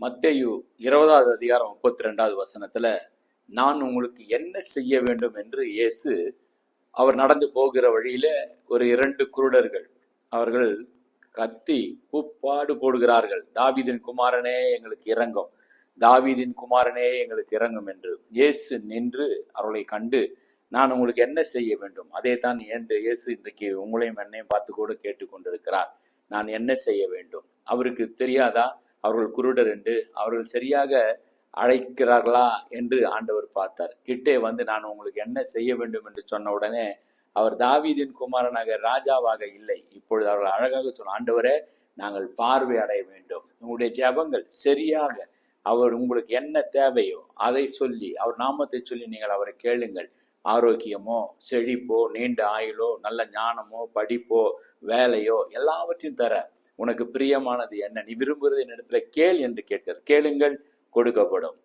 மத்தேயு இருபதாவது அதிகாரம் முப்பத்தி ரெண்டாவது வசனத்துல நான் உங்களுக்கு என்ன செய்ய வேண்டும் என்று இயேசு அவர் நடந்து போகிற வழியில ஒரு இரண்டு குருடர்கள் அவர்கள் கத்தி கூப்பாடு போடுகிறார்கள். தாவீதின் குமாரனே எங்களுக்கு இறங்கும். தாவீதின் குமாரனே எங்களுக்கு இறங்கும் என்று இயேசு நின்று அவர்களை கண்டு நான் உங்களுக்கு என்ன செய்ய வேண்டும்? அதே தான் என்று இயேசு இன்றைக்கு உங்களையும் என்னையும் பார்த்து கூட கேட்டுக்கொண்டிருக்கிறார். நான் என்ன செய்ய வேண்டும்? அவருக்கு தெரியாதா? அவர்கள் குருடர் என்று அவர்கள் சரியாக அழைக்கிறார்களா என்று ஆண்டவர் பார்த்தார். கிட்டே வந்து நான் உங்களுக்கு என்ன செய்ய வேண்டும் என்று சொன்ன உடனே அவர் தாவீதின் குமாரனாக ராஜாவாக இல்லை. இப்பொழுது அவர்கள் அழகாக சொன்ன ஆண்டவரே நாங்கள் பார்வை அடைய வேண்டும். உங்களுடைய ஜெபங்கள் சரியாக அவர் உங்களுக்கு என்ன தேவையோ அதை சொல்லி அவர் நாமத்தை சொல்லி நீங்கள் அவரை கேளுங்கள். ஆரோக்கியமோ செழிப்போ நீண்ட ஆயுளோ நல்ல ஞானமோ படிப்போ வேலையோ எல்லாவற்றையும் தர உனக்கு பிரியமானது என்ன? நீ விரும்புகிறது என்னிடத்துல கேள் என்று கேட்கிறார். கேளுங்கள் கொடுக்கப்படும்.